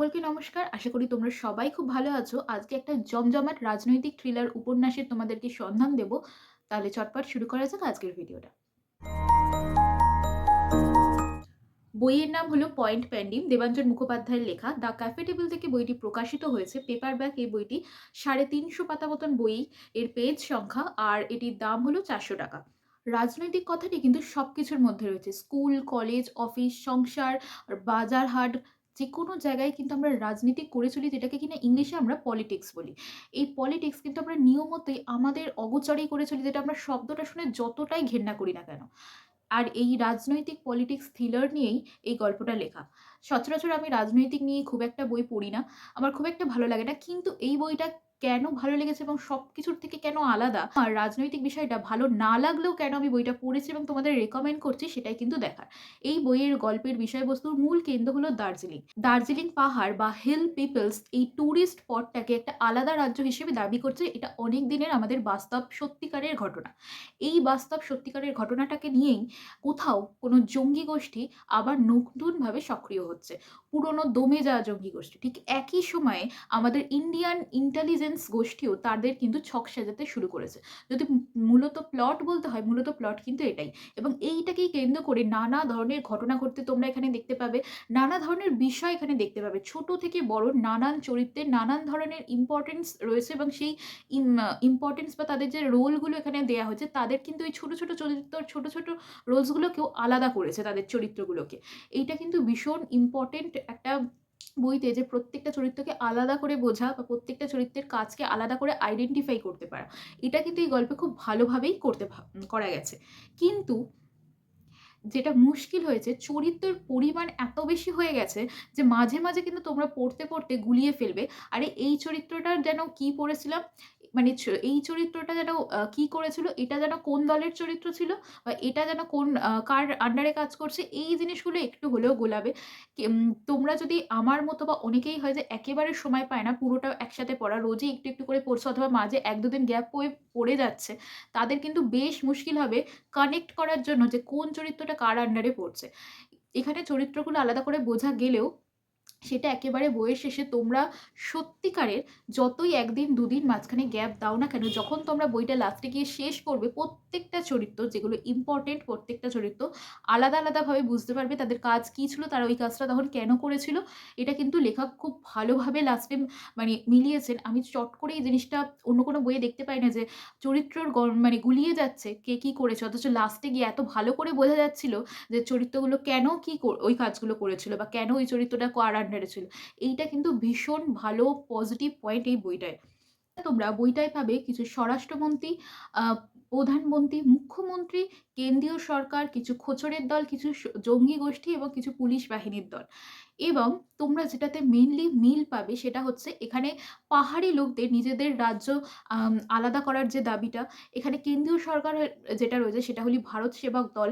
সকলকে নমস্কার। আশা করি তোমরা সবাই খুব ভালো আছো। আজকে একটা জমজমাট রাজনৈতিক থ্রিলার উপন্যাসের তোমাদেরকে সন্ধান দেব। তাহলে চটপট শুরু করা যাক আজকের ভিডিওটা। বইয়ের নাম হলো পয়েন্ট প্যান্ডিম দেবাঞ্জন মুখোপাধ্যায়ের লেখা। দ্য ক্যাফে টেবিল থেকে বইটি প্রকাশিত হয়েছে। পেপার ব্যাক এই বইটি সাড়ে তিনশো পাতা মতন বই এর পেজ সংখ্যা, আর এটির দাম হলো চারশো টাকা। রাজনৈতিক কথাটি কিন্তু সব কিছুর মধ্যে রয়েছে। স্কুল, কলেজ, অফিস, সংসার, বাজার হাট যে কোনো জায়গায় কিন্তু আমরা রাজনীতি করে চলি যেটাকে কিনা ইংলিশে আমরা পলিটিক্স বলি। এই পলিটিক্স কিন্তু আমরা নিয়মতই আমাদের অগোচরেই করে চলি যেটা আমরা শব্দটা শুনে যতটাই ঘেন্না করি না কেন। আর এই রাজনৈতিক পলিটিক্স থ্রিলার নিয়েই এই গল্পটা লেখা। সচরাচর আমি রাজনৈতিক নিয়ে খুব একটা বই পড়ি না, আমার খুব একটা ভালো লাগে না, কিন্তু এই বইটা কেন ভালো লেগেছে এবং সব কিছুর থেকে কেন আলাদা? আর রাজনৈতিক বিষয়টা ভালো না লাগলেও কেন আমি বইটা পড়েছি এবং তোমাদের রেকমেন্ড করছি সেটাই কিন্তু দেখার। এই বইয়ের গল্পের বিষয়বস্তুর মূল কেন্দ্র হলো দার্জিলিং। দার্জিলিং পাহাড় বা হিল পিপলস এই ট্যুরিস্ট স্পটটাকে একটা আলাদা রাজ্য হিসেবে দাবি করছে, এটা অনেক দিনের আমাদের বাস্তব সত্যিকারের ঘটনা। এই বাস্তব সত্যিকারের ঘটনাটাকে নিয়েই কোথাও কোনো জঙ্গি গোষ্ঠী আবার নতুনভাবে সক্রিয় হচ্ছে। পুরনো দমে যাওয়া জঙ্গি গোষ্ঠী। ঠিক একই সময়ে আমাদের ইন্ডিয়ান ইন্টেলিজেন্স গোষ্ঠীও তাদের কিন্তু ছক সাজাতে শুরু করেছে। যদি মূলত প্লট বলতে হয়, মূলত প্লট কিন্তু এটাই। এবং এইটাকেই কেন্দ্র করে নানা ধরনের ঘটনা ঘটতে তোমরা এখানে দেখতে পাবে। নানা ধরনের বিষয় এখানে দেখতে পাবে। ছোট থেকে বড় নানান চরিত্রের নানান ধরনের ইম্পর্টেন্স রয়েছে এবং সেই ইম্পর্টেন্স বা তাদের যে রোলগুলো এখানে দেওয়া হয়েছে, তাদের কিন্তু এই ছোট ছোট চরিত্র, ছোট ছোট রোলসগুলোকেও আলাদা করেছে তাদের চরিত্রগুলোকে। এইটা কিন্তু ভীষণ ইম্পর্টেন্ট একটা বইতে যে প্রত্যেকটা চরিত্রকে আলাদা করে বোঝা বা প্রত্যেকটা চরিত্রের কাজকে আলাদা করে আইডেন্টিফাই করতে পারা, এটা কিন্তু এই গল্পে খুব ভালোভাবেই করতে করা গেছে। কিন্তু যেটা মুশকিল হয়েছে, চরিত্রের পরিমাণ এত বেশি হয়ে গেছে যে মাঝে মাঝে কিন্তু তোমরা পড়তে পড়তে গুলিয়ে ফেলবে। আরে এই চরিত্রটার যেন কি পড়েছিলাম? মানে এই চরিত্রটা যেন কি করেছিল? এটা যেন কোন দলের চরিত্র ছিল? বা এটা যেন কোন কার আন্ডারে কাজ করছে? এই জিনিসগুলো একটু হলেও গোলাবে। তোমরা যদি আমার মতো বা অনেকেই হয় যে একেবারে সময় পায় না, পুরোটা একসাথে পড়া, রোজই একটু একটু করে পড়ছে অথবা মাঝে এক দুদিন গ্যাপ হয়ে পড়ে যাচ্ছে, তাদের কিন্তু বেশ মুশকিল হবে কানেক্ট করার জন্য যে কোন চরিত্রটা কার আন্ডারে পড়ছে। এখানে চরিত্রগুলো আলাদা করে বোঝা গেলেও সেটা একেবারে বইয়ের শেষে তোমরা সত্যিকারের যতই একদিন, দুদিন মাঝখানে গ্যাপ দাও না কেন, যখন তোমরা বইটা লাস্টে গিয়ে শেষ করবে, প্রত্যেকটা চরিত্র যেগুলো ইম্পর্টেন্ট প্রত্যেকটা চরিত্র আলাদা আলাদাভাবে বুঝতে পারবে তাদের কাজ কী ছিল, তারা ওই কাজটা তখন কেন করেছিল। এটা কিন্তু লেখক খুব ভালোভাবে লাস্টে মানে মিলিয়েছেন। আমি চট করে এই জিনিসটা অন্য কোনো বইয়ে দেখতে পাই না যে চরিত্রর মানে গুলিয়ে যাচ্ছে কে কী করেছে, অথচ লাস্টে গিয়ে এত ভালো করে বোঝা যাচ্ছিল যে চরিত্রগুলো কেন কী ওই কাজগুলো করেছিল বা কেন ওই চরিত্রটা কার আন্ডারে ছিল। এইটা কিন্তু ভীষণ ভালো পজিটিভ পয়েন্ট এই বইটায়। তোমরা বইটায় পাবে কিছু স্বরাষ্ট্রমন্ত্রী প্রধানমন্ত্রী, মুখ্যমন্ত্রী, কেন্দ্রীয় সরকার, কিছু খোচরের দল, কিছু জঙ্গি গোষ্ঠী এবং কিছু পুলিশ বাহিনীর দল। এবং তোমরা যেটাতে মেনলি মিল পাবে সেটা হচ্ছে এখানে পাহাড়ি লোকদের, নিজেদের রাজ্য আলাদা করার যে দাবিটা, এখানে কেন্দ্রীয় সরকার যেটা রয়েছে সেটা হলো ভারত সেবক দল।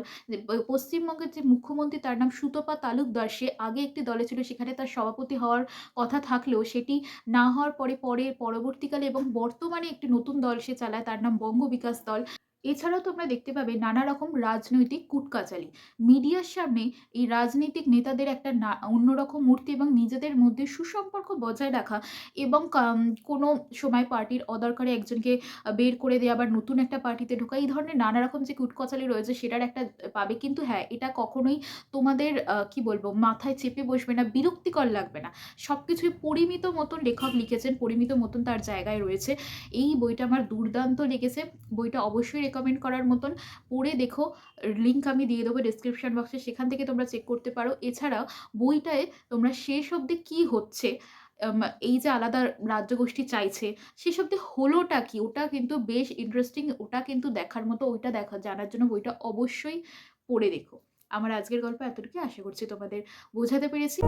পশ্চিমবঙ্গের যে মুখ্যমন্ত্রী, তার নাম সুতপা তালুকদার, সে আগে একটি দলে ছিল, সেখানে তার সভাপতি হওয়ার কথা থাকলেও সেটি না হওয়ার পরে পরে পরবর্তীকালে এবং বর্তমানে একটি নতুন দল সে চালায়, তার নাম বঙ্গ বিকাশ দল। এছাড়াও তোমরা দেখতে পাবে নানা রকম রাজনৈতিক কুটকাচালি। মিডিয়ার সামনে এই রাজনৈতিক নেতাদের একটা না, অন্যরকম মূর্তি এবং নিজেদের মধ্যে সুসম্পর্ক বজায় রাখা এবং কোনো সময় পার্টির অদরকারে একজনকে বের করে দেওয়া আবার নতুন একটা পার্টিতে ঢোকা, এই ধরনের নানা রকম যে কুটকচালি রয়েছে সেটার একটা পাবে। কিন্তু হ্যাঁ এটা কখনোই তোমাদের কি বলব, মাথায় চেপে বসবে না, বিরক্তিকর লাগবে না। সব কিছুই পরিমিত মতন লেখক লিখেছেন, পরিমিত মতন তার জায়গায় রয়েছে। এই বইটা আমার দুর্দান্ত লেগেছে। বইটা অবশ্যই রেকমেন্ড করার মতন পড়ে দেখো। লিঙ্ক আমি দিয়ে দেবো ডিসক্রিপশন বক্সে সেখান থেকে তোমরা চেক করতে পারো। এছাড়াও বইটায় তোমরা শেষ অবধি কী হচ্ছে এই যে আলাদা রাজ্যগোষ্ঠী চাইছে, শেষ অবধি হলোটা কি? ওটা কিন্তু বেশ ইন্টারেস্টিং ওটা কিন্তু দেখার মতো, ওইটা দেখা, জানার জন্য বইটা অবশ্যই পড়ে দেখো। আমার আজকের গল্প এতটুকু আশা করছি তোমাদের বোঝাতে পেরেছি।